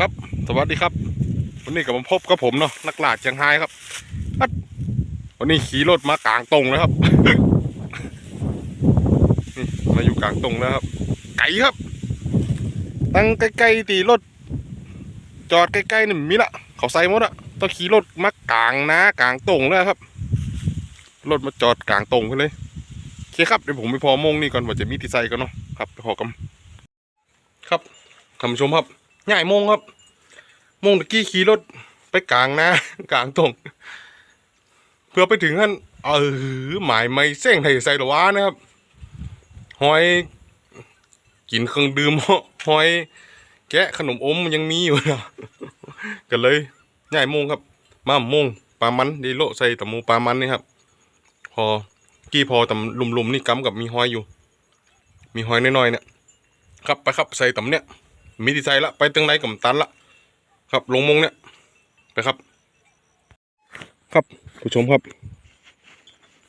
ครับ สวัสดีครับ วันนี้กับผมพบกับผมเนาะนักล่าเชียงไฮ้ครับ วันนี้ขี่รถมากลางตรงแล้วครับมาอยู่กลางตรงแล้วครับ ไก่ครับ ตั้งใกล้ๆตีรถ จอดใกล้ๆนี่มีละเขาใส่หมดอะต้องขี่รถมากลางนะกลางตรงแล้วครับรถมาจอดกลางตรงไปเลยโอเคครับเดี๋ยวผมไปพอมงนี่ก่อนว่าจะมีที่ใส่กันเนาะครับพอกันครับท่านผู้ชมครับ ง่ายโมงครับโมงตะกี้ขี่รถไปกลางนะกลางตรงเพื่อไปถึงท่านเออหมายไม่เส้งไทยใส่หรอวะนะครับหอยกินเครื่องดื่มหอย แกะขนมอมยังมีอยู่นะก็เลยง่ายโมงครับ มาโมงปลามันดีโลใส่ตะมูปลามันนี่ครับ พอกี้พอตำลุมๆนี่กำกับมีหอยอยู่ มีหอยน้อยๆเนี่ยครับไปครับใส่ตำเนี่ย มีที่ใส่ละไปตึงไหนกับตันละครับลงมงเนี่ยไปครับ ครับผู้ชมครับ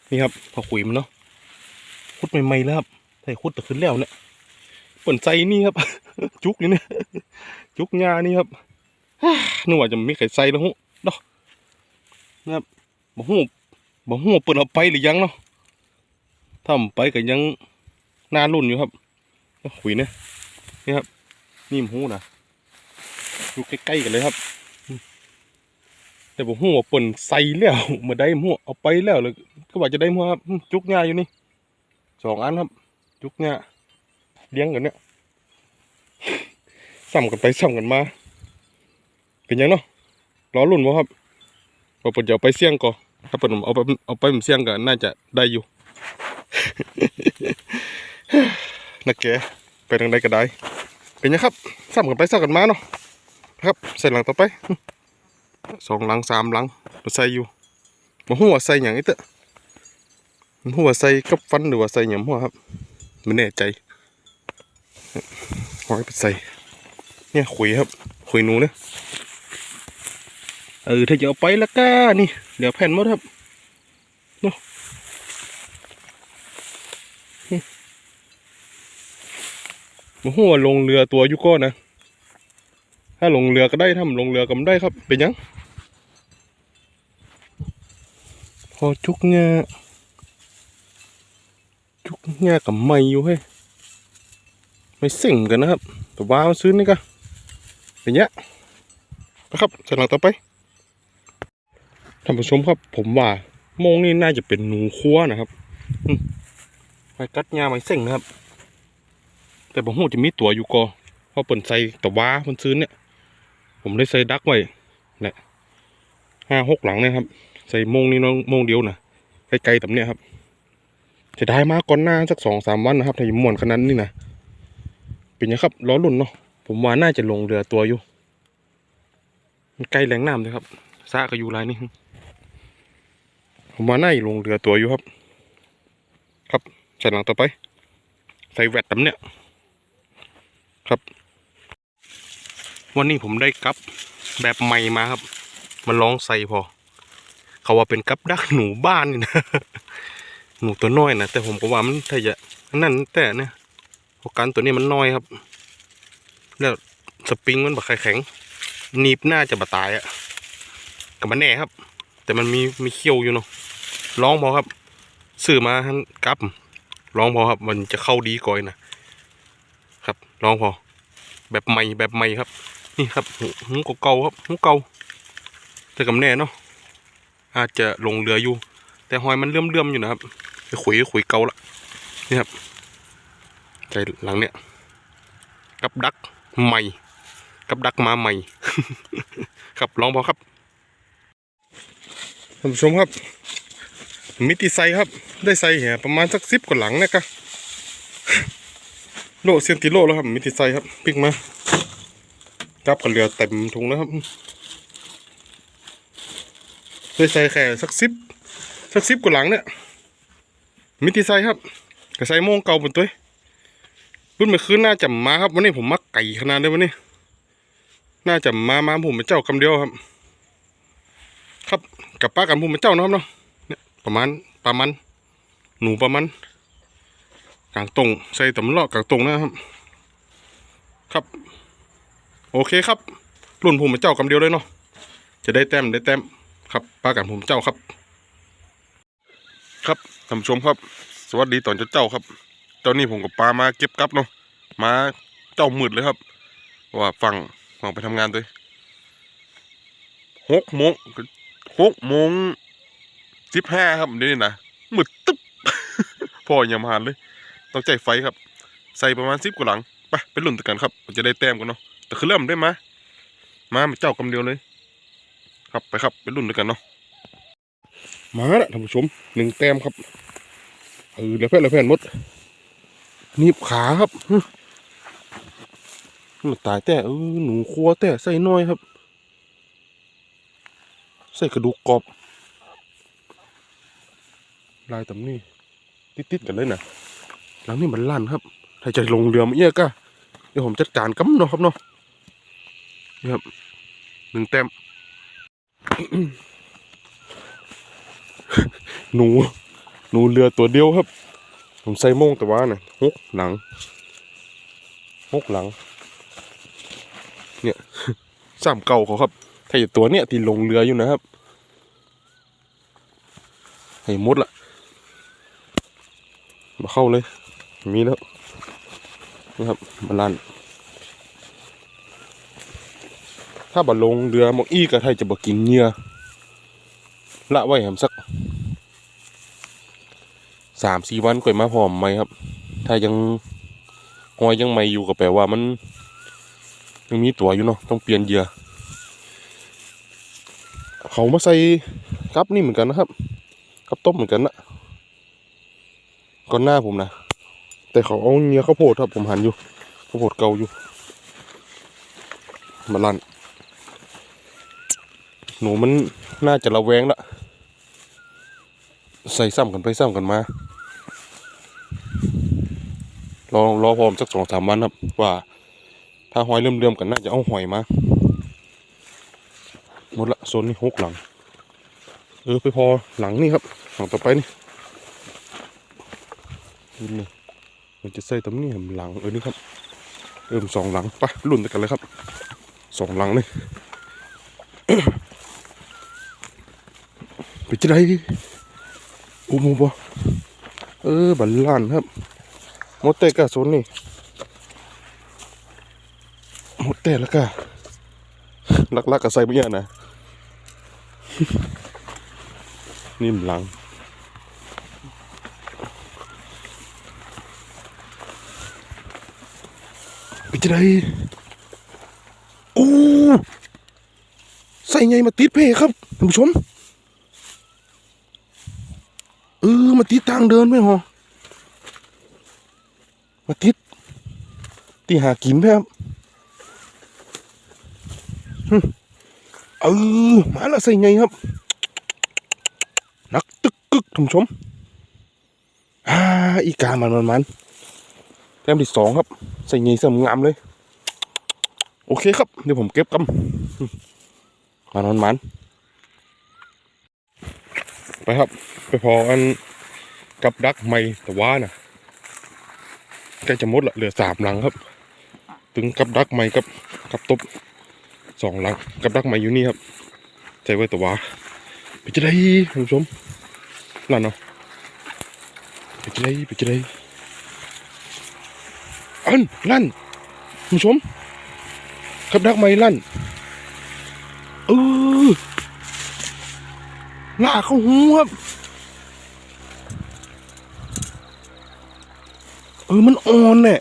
นี่ครับพอขุยมันเนาะคุดใหม่ๆแล้วครับใส่คุดแต่ขึ้นแล้วเนี่ยเปิ่นใจนี่ครับ จุกนี่เนี่ยจุกงานี่ครับนึกว่าจะมีไข่ใส่แล้วหูดอกนะครับบ่หูบ่หูเปิ่นเอาไปหรือยังเนาะถ้าผมไปก็ยังน่ารุ่นอยู่ครับขุยเนี่ยนี่ครับ นี่มหูนะอยู่ใกล้ๆกันเลยครับ แต่ผมหัวปนใส่แล้วมาได้หัวเอาไปแล้วเลยก็ว่าจะได้หัวครับจุกหญ้าอยู่นี่สองอันครับ จุกหญ้าเลี้ยงกันเนี่ยซ้ำกันไปซ้ำกันมา เป็นยังเนาะล้อรุ่นวะครับพอเปิดจะเอาไปเสี่ยงก่อนถ้าปิดเอาไปเอาไปผมเสี่ยงก็น่าจะได้อยู่นักแกไปทางใดก็ได้ เป็นยังครับซ้ำกันไปซ้ำกันมาเนาะครับใส่หลังต่อไปสองหลังสามหลังมาใส่อยู่มาหัวใส่อย่างนี้เตอะมันหัวใส่กับฟันหรือว่าใส่หยำหัวครับไม่แน่ใจหอยไปใส่เนี่ยขุยครับขุยหนูเนี่ยเออถ้าจะเอาไปแล้วก็นี่เดี๋ยวแผ่นมดครับเนาะ มาหัวลงเรือตัวยุก้อนนะ ถ้าลงเรือก็ได้ถ้ามันลงเรือก็ไม่ได้ครับ เป็นยัง พอจุกเงาจุกเงากับไม่อยู่เฮ้ยไม่สิ่งกันนะครับ แต่ว่ามันซื้อนี่ก็เป็นเงี้นะครับสลังต่อไปท่านผู้ชมครับ ผมว่าโมงนี่น่าจะเป็นหนูคั่วนะครับไปกัดงาไม่เส่งนะครับ แต่ผมหูจะมีตัวอยู่กอเพราะเปิ่นใส่ต่ว่ามันซื้อเนี่ย ผมได้ใส่ดักไว้เนี่ยห้าหกหลังเนะครับ ใส่โมงนี้น้องโมงเดียวนะไกลๆแบบเนี้ยครับ จะได้มาก่อนหน้าสักสองสามวันนะครับถ้าอยู่ม่วนขนาดนี้นะเป็นยังครับล้อรุ่นเนาะผมว่าน่าจะลงเรือตัวอยู่มันใกล้แหล่งน้ำเลยครับซาก็อยู่ไรนี่ผมว่าน่าจะลงเรือตัวอยู่ครับ ครับใส่หลังต่อไป ใส่แวดตำเนี่ย ครับ วันนี้ผมได้กับแบบใหม่มาครับมาลองใส่พอ เขาว่าเป็นกับดักหนูบ้านนี่นะหนูตัวน้อยนะแต่ผมก็ว่ามันถ้าจะนั่นแต่เนี่ยพราะการตัวนี้มันน้อยครับ แล้วสปริงมันแบบแข็งหนีบน่าจะบาตายอะกับมันแน่ครับ แต่มันมีมีเขี้ยวอยู่เนาะลองพอครับ ซื้อมาฮันกับลองพอครับ มันจะเข้าดีก่อยนะ ครับลองพอแบบใหม่แบบใหม่ครับ นี่ครับหูเก่าครับหูเก่าแต่กับแน่เนาะอาจจะลงเรืออยู่ แต่หอยมันเลื่อมๆอยู่นะครับไปขุยขุยเก่าละนี่ครับใจหลังเนี้ยกับดักใหม่ กับดักมาใหม่ ครับลองพอครับท่านผู้ชมครับ มิติไซครับ ได้ไซแห่ประมาณสักสิบกว่าหลังเนะครับ โลเซียนติโลแล้วครับมิติไซครับปิกมาจับกับเรือเต็มถุงแล้วครับได้ใส่แค่สักสิบสักสิบกว่าหลังเนี่ยมิติไซครับกับไซโมงเก่าบนตัวรุ่นเมื่อคืนน่าจะมาครับวันนี้ผมมักไก่ขนาดเลยวันนี้ น่าจะมามาผมเป็นเจ้าคำเดียวครับ ครับกับป้ากันผมเป็นเจ้านะครับเนาะเนี่ยประมาณประมาณหนูประมาณ กลางตรงใส่ตำลอกกลางตรงนะครับ ครับ โอเคครับรุ่นผมเป็นเจ้ากำเดียวเลยเนาะจะได้แต้มได้แต้มครับปลากันผมเจ้าครับ ครับท่านผู้ชมครับ สวัสดีตอนเจ้าๆครับ เจ้านี่ผมกับปลามาเก็บกับเนาะมาเจ้ามืดเลยครับว่าฟังฟังไปทำงานด้วยหกโมงหกโมงสิบห้าครับเดี๋ยวนี่นะมืดตึ๊บพ่อยังมาหันเลย ต้องใจไฟครับ ใส่ประมาณสิบกว่าหลังไปไปลุ่นตะกันครับจะได้แต้มกันเนาะแต่คือเริ่มได้มามาเจ้ากำเดียวเลย ครับไปครับไปลุ่นตะกันเนาะมาละท่านผู้ชมหนึ่งแต้มครับเออแล้วแผ่นแล้วแผ่นหมดนีบขาครับฮึมันตายแต่เออหนูครัวแต่ใส่น้อยครับ ใส่กระดูกกรอบ ลายตำนี่ติดๆกันเลยนะ หลังนี้มันลั่นครับถ้าจะลงเรือมาเอี้ยก็เดี๋ยวผมจัดการกัเนาะครับเนาะนี่ครับหนึ่งแต้มหนู หนูเรือตัวเดียวครับ ผมใส่โม่งแต่ว่าน่ะหกหลังหกหลัง เนี่ยสามเก่าเขาครับถ้าอยู่ตัวเนี้ยที่ลงเรืออยู่นะครับให้มดละมาเข้าเลย มีแล้วนะครับมาลั่นถ้าบ่ลงเรือหมกอี้ก็ไทยจะบ่กินเหยื่อละไว้แหมสักสามสี่วันก่อยมาพร้อมไหมครับ ถ้ายังหอยยังไม่อยู่ก็แปลว่ามัน ยังมีตัวอยู่เนาะต้องเปลี่ยนเหยื่อเขามาใส่กับนี่เหมือนกันนะครับกับต้มเหมือนกันนะก่อนหน้าผมนะ แต่เขาเอาเนื้อข้าวโพดครับผมหันอยู่ข้าวโพดเก่าอยู่มาลั่นหนูมันน่าจะระแวงละใส่ซ้ำกันไปซ้ำกันมารอรอพร้อมสักสองสามวันครับ ว่า ถ้าหอยเริ่มๆกันน่าจะเอาหอยมาหมดละโซนนี้หกหลัง เออไปพอหลังนี่ครับ หลังต่อไปนี่นี่ มันจะใส่ตำนี่หลังเออนี่ครับเริ่มสองหลังไปรุ่นกันเลยครับสองหลังนี่ไปจะได้อุโมบ่เออบันลานครับหมดแต่กะโซนนี่หมดแต่แล้วก็ลักๆกก็ใส่ไปเนี่ยนะนิ่มหลัง ไปจะได้โอ้ใส่ไงมาติดเพครับท่านผู้ชมเออมาติดทางเดินไหมฮะมาติดตีหากินไหมครับเออมาล้วใส่ไงครับ นักตึกกึกท่านผู้ชมอ่าอีกามันมันมันแต้มที่สองครับ ใส่ไงเสริมงามเลย โอเคครับ เดี๋ยวผมเก็บกันมันมันมัน ไปครับ ไปพออันกับดักไม่แต่ว่าน่ะใกล้จะหมดละเหลือสามหลังครับ ถึงกับดักไม่กับกับตบสองหลังกับดักไม่อยู่นี่ครับใจไว้แต่ว่าไปจะได้ท่านผู้ชมลั่นเนาะไปจะได้ไปจะได้ อันลั่นผู้ชมกับดักไม่ลั่นเออลากเข้าหูครับเออมันอ่อนเนี่ย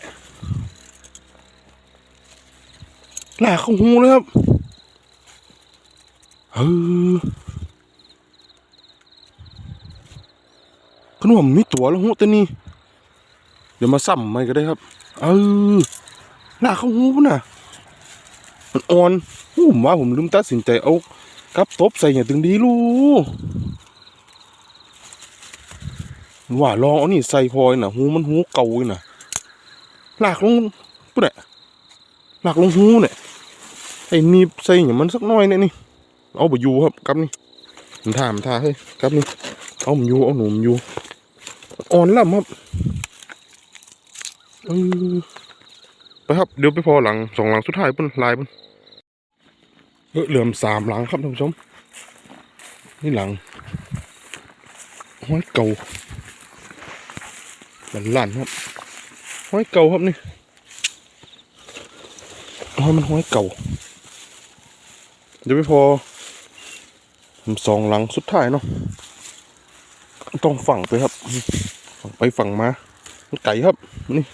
ลากเข้าหูเลยครับเออขนมมีตัวแล้วหูตัวนี้ เดี๋ยวมาซ้ำใหม่ก็ได้ครับ เออลากเข้าหูปุ่นน่ะ มันอ่อนผมว่าผมลืมตัดสินใจเอากับตบใส่อย่างถึงดีลูกว่าลองเอานี่ใส่พลอยน่ะ หูมันหูเก่าเลยน่ะลากลงปุ๊ดเนี่ยลากลงหูเนี่ยไอ้นี่ใส่อย่างมันสักหน้อยเนี่ยนี่ เอาไปอยู่ครับกับนี่มันท่ามท่าเฮ้ยกับนี่ เอามันอยู่เอาหนุ่มอยู่อ่อนล่ำครับ ไปครับเดี๋ยวไปพอหลังสองหลังสุดท้ายปุ่นลายปุ่นเหลื่อมสามหลังครับท่านผู้ชม นี่หลังห้อยเก่าหลันหลันครับห้อยเก่าครับนี่ห้อยมันห้อยเก่าเดี๋ยวไม่พอสองหลังสุดท้ายเนาะต้องฝั่งไปครับ ฝั่งไปฝั่งมามันไก่ครับนี่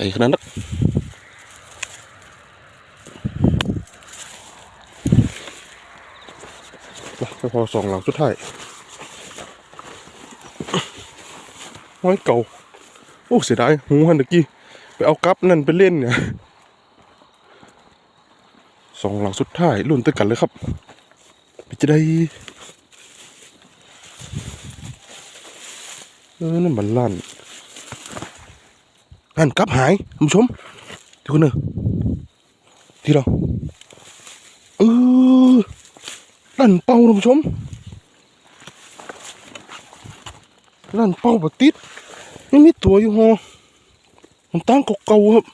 ไก่ขนาดนั้นไปพอสองหลังสุดท้ายห้อยเก่า โอ้เสียดายหูหันตะกี้ ไปเอากับนั่นไปเล่นเนี่ยสองหลังสุดท้ายรุ่นตึกกันเลยครับไปจะได้เออนั่นมันลั่น ลั่นกับหายท่านผู้ชมเดี๋ยวกันเนอะที่เราเออลั่นเป่าท่านผู้ชมลั่นเป่าแบบติดยังมีตัวอยู่ฮอมันตั้งเก่าๆครับ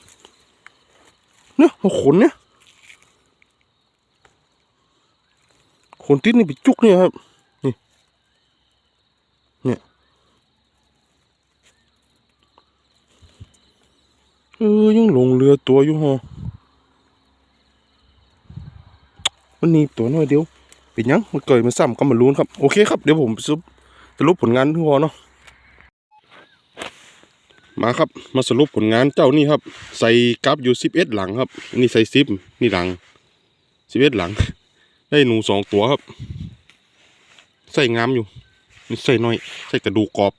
เนี่ยหัวขนเนี่ยขนติดนี่ไปจุกเนี่ยครับ นี่ เนี่ย เออยังหลงเรือตัวอยู่ฮะมันนีบตัวน้อยเดียว เป็นยังมันเกิดมาซ้ำก็มาลุ้นครับ โอเคครับ เดี๋ยวผมสรุปสรุปผลงานที่พอเนาะมาครับ มาสรุปผลงานเจ้านี่ครับ ใส่กับอยู่สิบเอ็ดหลังครับ นี่ใส่สิบนี่หลังสิบเอ็ดหลัง ได้หนูสองตัวครับ ใส่งามอยู่นี่ใส่น้อย ใส่กระดูกกรอบ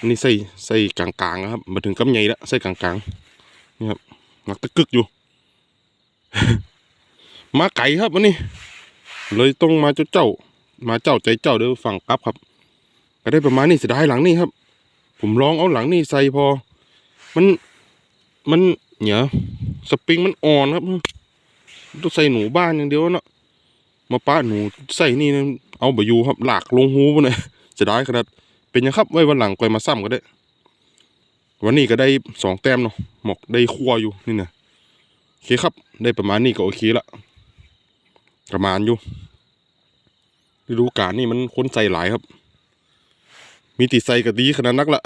อันนี้ใส่ใส่กลางๆนะครับมาถึงกำใหญ่แล้วใส่กลางๆนี่ครับหนักตะกึกอยู่ มาไก่ครับวันนี้ เลยต้องมาเจ้าเจ้า มาเจ้าใจเจ้าเดี๋ยวฝั่งกลับครับ ก็ได้ประมาณนี้เสียดายหลังนี่ครับ ผมลองเอาหลังนี่ใส่พอ มันมันเหนียสปริงมันอ่อนครับต้องใส่หนูบ้านอย่างเดียวเนาะมาป้าหนูใส่นี่นะเอาไปอยู่ครับ หลากลงหูไปเลยเสียดายขนาด เป็นยังครับไว้วันหลังก่อยมาซ้ำก็ได้ วันนี้ก็ได้สองแต้มเนาะหมกได้คั่วอยู่นี่นะโอเคครับ ได้ประมาณนี้ก็โอเคละประมาณอยู่ฤดูกาลนี่มันคนใส่หลายครับ มีติดใส่ก็ดีขนาดนักละ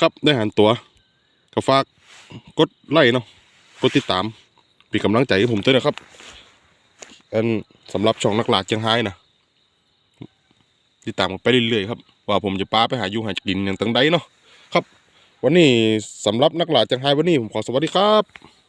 ครับได้หันตัวก็ฝากกดไลค์เนาะกดติดตามเป็นกำลังใจให้ผมด้วยนะครับอันสำหรับช่องนักหลาดเชียงไฮ้นะ ติดตามกันไปเรื่อยๆครับว่าผมจะป้าไปหาอยู่หากินอย่างตั้งใดเนาะครับ วันนี้สำหรับนักหลาดจังไห้วันนี้ผมขอสวัสดีครับ